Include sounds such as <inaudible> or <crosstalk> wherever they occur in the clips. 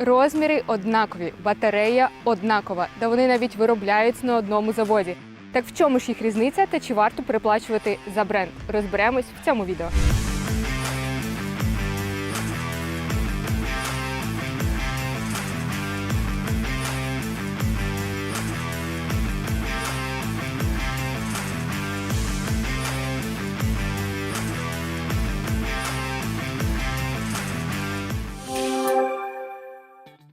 Розміри однакові, батарея однакова, та вони навіть виробляються на одному заводі. Так в чому ж їх різниця та чи варто переплачувати за бренд? Розберемось в цьому відео.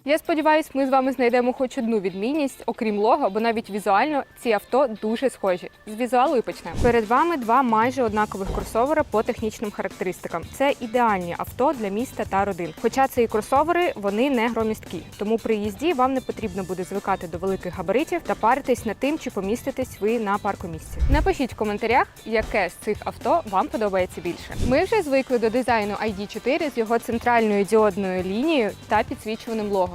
Я сподіваюся, ми з вами знайдемо хоч одну відмінність, окрім лого, бо навіть візуально ці авто дуже схожі. З візуалу і почнемо. Перед вами два майже однакових кросовери по технічним характеристикам. Це ідеальні авто для міста та родин. Хоча це і кросовери, вони не громісткі. Тому при їзді вам не потрібно буде звикати до великих габаритів та паритись над тим, чи поміститесь ви на паркомісці. Напишіть в коментарях, яке з цих авто вам подобається більше. Ми вже звикли до дизайну ID4 з його центральною діодною лінією та підсвічуваним лого.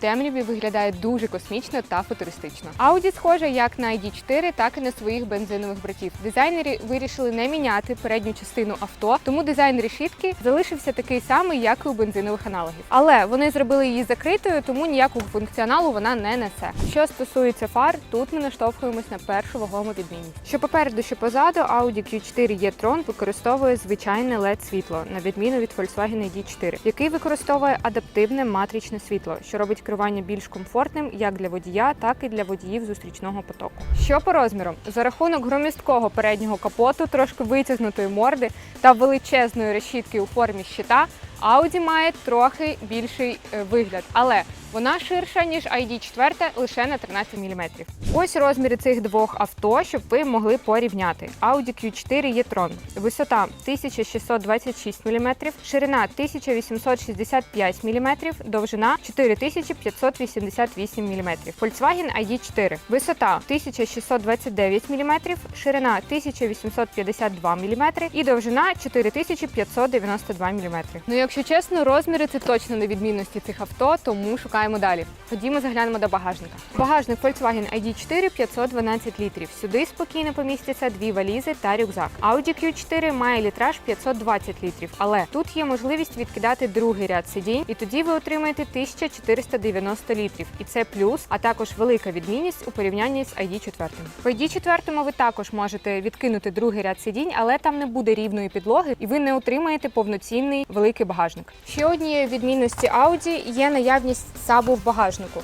темряві виглядає дуже космічно та футуристично. Audi схоже як на ID4, так і на своїх бензинових братів. Дизайнери вирішили не міняти передню частину авто, тому дизайн решітки залишився такий самий, як і у бензинових аналогів. Але вони зробили її закритою, тому ніякого функціоналу вона не несе. Що стосується фар, тут ми наштовхуємось на першу вагому відмінність. Що попереду, що позаду, Audi Q4 e-tron використовує звичайне led світло, на відміну від Volkswagen ID4, який використовує адаптивне матричне світло, що робить керування більш комфортним як для водія, так і для водіїв зустрічного потоку. Що по розмірам? За рахунок громісткого переднього капоту, трошки витягнутої морди та величезної решітки у формі щита, Audi має трохи більший е, вигляд, але вона ширша, ніж ID4 лише на 13 мм. Ось розміри цих двох авто, щоб ви могли порівняти. Audi Q4 e-tron. Висота 1626 мм, ширина 1865 мм, довжина 4588 мм. Volkswagen ID4. Висота 1629 мм, ширина 1852 мм і довжина 4592 мм. Ну, якщо чесно, розміри це точно не відмінності цих авто, тому шукаємо далі. Ходімо заглянемо до багажника. Багажник Volkswagen ID4 512 літрів. Сюди спокійно помістяться дві валізи та рюкзак. Audi Q4 має літраж 520 літрів, але тут є можливість відкидати другий ряд сидінь, і тоді ви отримаєте 1490 літрів. І це плюс, а також велика відмінність у порівнянні з ID4. В ID4 ви також можете відкинути другий ряд сидінь, але там не буде рівної підлоги, і ви не отримаєте повноцінний великий багажник. Ще однією відмінності Audi є наявність сабу в багажнику.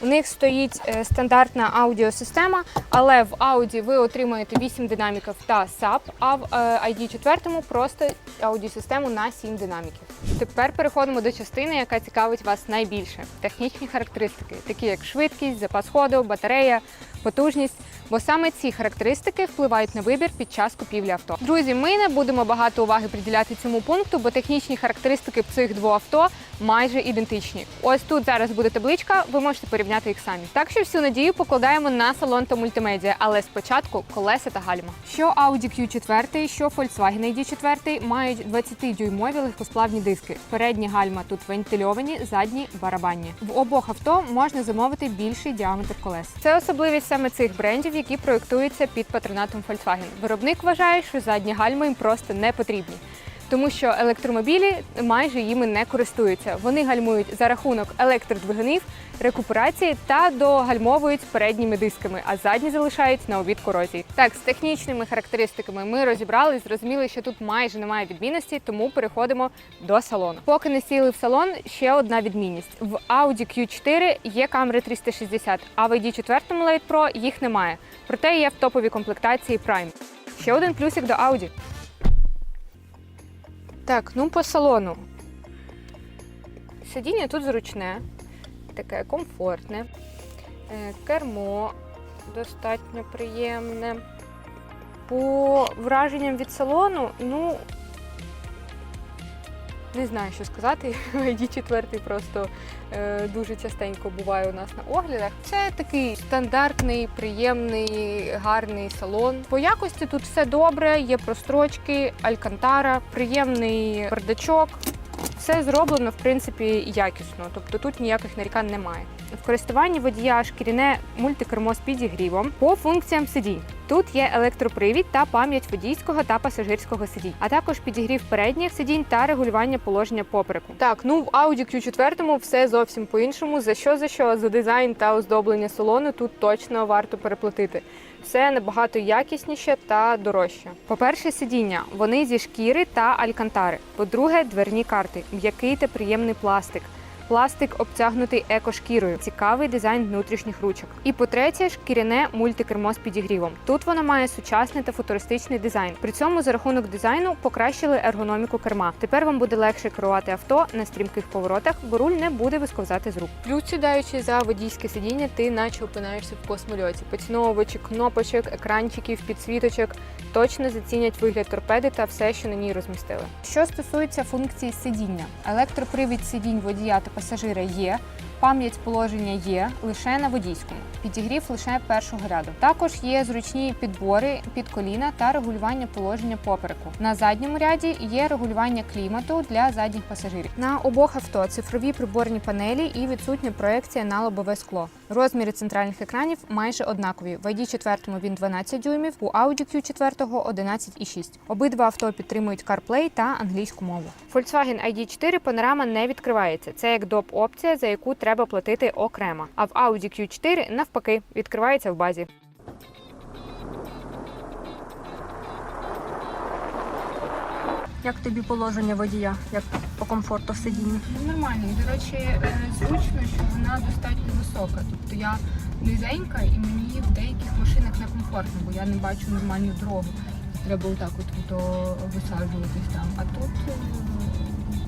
У них стоїть е, стандартна аудіосистема, але в Audi ви отримаєте 8 динаміків та SAP, а в е, ID4 просто аудіосистему на 7 динаміків. Тепер переходимо до частини, яка цікавить вас найбільше технічні характеристики, такі як швидкість, запас ходу, батарея, потужність. Бо саме ці характеристики впливають на вибір під час купівлі авто. Друзі, ми не будемо багато уваги приділяти цьому пункту, бо технічні характеристики цих двох авто майже ідентичні. Ось тут зараз буде табличка, ви можете порівняти їх самі. Так що всю надію покладаємо на салон та мультимедіа, але спочатку колеса та гальма. Що Audi Q4, що Volkswagen ID4 мають 20-дюймові легкосплавні диски. Передні гальма тут вентильовані, задні барабанні. В обох авто можна замовити більший діаметр колес. Це особливість саме цих брендів, які проєктуються під патронатом Volkswagen. Виробник вважає, що задні гальми їм просто не потрібні. Тому що електромобілі майже їми не користуються. Вони гальмують за рахунок електродвигунів, рекуперації та догальмовують передніми дисками, а задні залишають на обід корозії. Так, з технічними характеристиками ми розібрали, зрозуміли, що тут майже немає відмінності, тому переходимо до салону. Поки не сіли в салон, ще одна відмінність: в Audi Q4 є камери 360, а в ID4 Light Pro їх немає. Проте є в топовій комплектації Prime. Ще один плюсик до Audi. Так, ну по салону. Сидіння тут зручне, таке комфортне. Е, Кермо достатньо приємне. По враженням від салону, ну не знаю, що сказати. <laughs> ID 4 просто е, дуже частенько буває у нас на оглядах. Це такий стандартний, приємний, гарний салон. По якості тут все добре, є прострочки, алькантара, приємний бардачок. Все зроблено, в принципі, якісно, тобто тут ніяких нарікань немає. В користуванні водія шкіряне мультикермо з підігрівом по функціям сидінь. Тут є електропривід та пам'ять водійського та пасажирського сидінь, а також підігрів передніх сидінь та регулювання положення попереку. Так, ну в Audi Q4 все зовсім по-іншому. За що за що за дизайн та оздоблення салону тут точно варто переплатити. Все набагато якісніше та дорожче. По-перше, сидіння вони зі шкіри та алькантари. По-друге, дверні карти, м'який та приємний пластик. Пластик обтягнутий екошкірою, цікавий дизайн внутрішніх ручок. І по-третє, шкіряне мультикермо з підігрівом. Тут воно має сучасний та футуристичний дизайн. При цьому за рахунок дизайну покращили ергономіку керма. Тепер вам буде легше керувати авто на стрімких поворотах, бо руль не буде висковзати з рук. Плюс сідаючи за водійське сидіння, ти наче опинаєшся в космольоті. Поціновувачі кнопочок, екранчиків, підсвіточок точно зацінять вигляд торпеди та все, що на ній розмістили. Що стосується функції сидіння, електропривід сидінь водія та пасажира є. Пам'ять положення є лише на водійському, підігрів лише першого ряду. Також є зручні підбори під коліна та регулювання положення попереку. На задньому ряді є регулювання клімату для задніх пасажирів. На обох авто цифрові приборні панелі і відсутня проекція на лобове скло. Розміри центральних екранів майже однакові. В ID 4 він 12 дюймів, у Audi Q4 11,6. Обидва авто підтримують CarPlay та англійську мову. Volkswagen ID4 панорама не відкривається. Це як доп опція, за яку треба платити окремо. А в Audi Q4 навпаки відкривається в базі. Як тобі положення водія, як по комфорту в сидінні? Ну, Нормально. До речі, е, зручно, що вона достатньо висока. Тобто я низенька і мені в деяких машинах некомфортно, бо я не бачу нормальну дорогу. Треба отак от висаджуватись там. А тут е,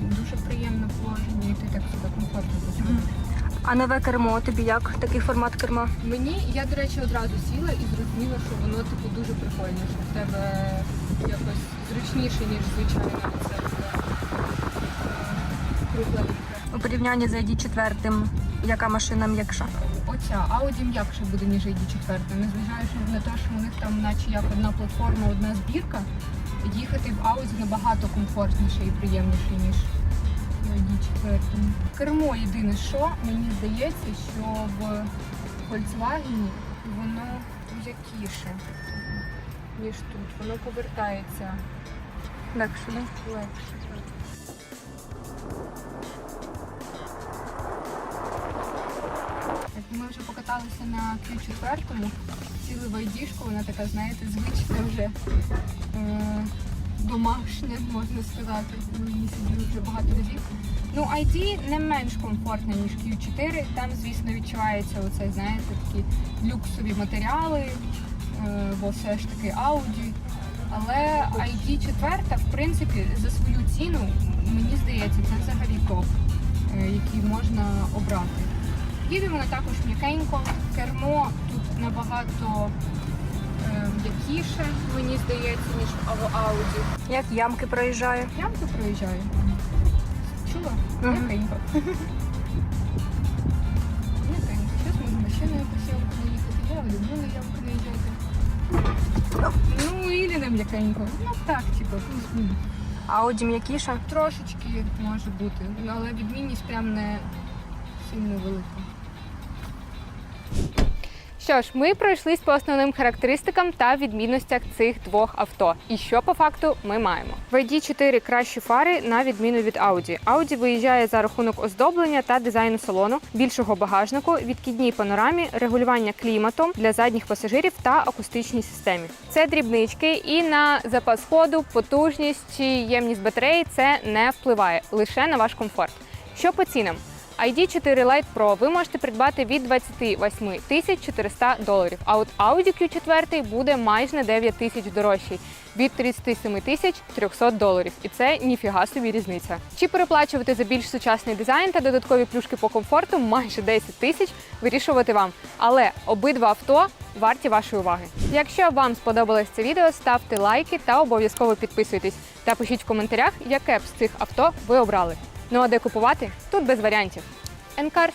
дуже приємне положення, і ти так себе комфортно почуваєш. А нове кермо тобі як? Такий формат керма? Мені я, до речі, одразу сіла і зрозуміла, що воно типу дуже прикольне, що в тебе якось зручніше, ніж звичайно це кругла. У порівнянні з ID4, яка машина м'якша? Оця Audi м'якше буде, ніж ID4. Незважаючи на те, що у них там наче як одна платформа, одна збірка, їхати в Аузі набагато комфортніше і приємніше, ніж в Ді-4. Кермо єдине, що мені здається, що в Volkswagen воно м'якіше, ніж тут. Воно повертається Легше, легше. Ми вже покаталися на Q4, сіли в айдішку, вона така, знаєте, звична вже е, домашня, можна сказати. Ми її сиділи вже багато разів. Ну, ID не менш комфортна, ніж Q4. Там, звісно, відчувається оце, знаєте, такі люксові матеріали, е, бо все ж таки Audi. Але ID 4, в принципі, за свою ціну, мені здається, це взагалі топ, е, який можна обрати. Їде вона також м'якенько, кермо тут набагато е, м'якіше, мені здається, ніж в Audi. Як ямки проїжджає? Ямку проїжджаю. Чула? Мгм. М'якенько. М'якенько. Зараз можна ще на якусь ямку наїхати. Я люблю на ямку наїжджати. Ну, і не м'якенько. Ну так, типу, плюс-мінус. Audi м'якіша? Трошечки може бути, але відмінність прям не сильно велика. Що ж, ми пройшлись по основним характеристикам та відмінностях цих двох авто. І що по факту ми маємо? В ID4 кращі фари на відміну від Audi. Audi виїжджає за рахунок оздоблення та дизайну салону, більшого багажнику, відкидній панорамі, регулювання кліматом для задніх пасажирів та акустичній системі. Це дрібнички, і на запас ходу, потужність чи ємність батареї це не впливає лише на ваш комфорт. Що по цінам? ID4 Lite Pro ви можете придбати від 28 тисяч 400 доларів. А от Audi Q4 буде майже на 9 тисяч дорожчий від 37 тисяч 300 доларів. І це ніфіга собі різниця. Чи переплачувати за більш сучасний дизайн та додаткові плюшки по комфорту майже 10 тисяч вирішувати вам. Але обидва авто варті вашої уваги. Якщо вам сподобалось це відео, ставте лайки та обов'язково підписуйтесь. Та пишіть в коментарях, яке б з цих авто ви обрали. Ну а де купувати? Тут без варіантів. Енкарс.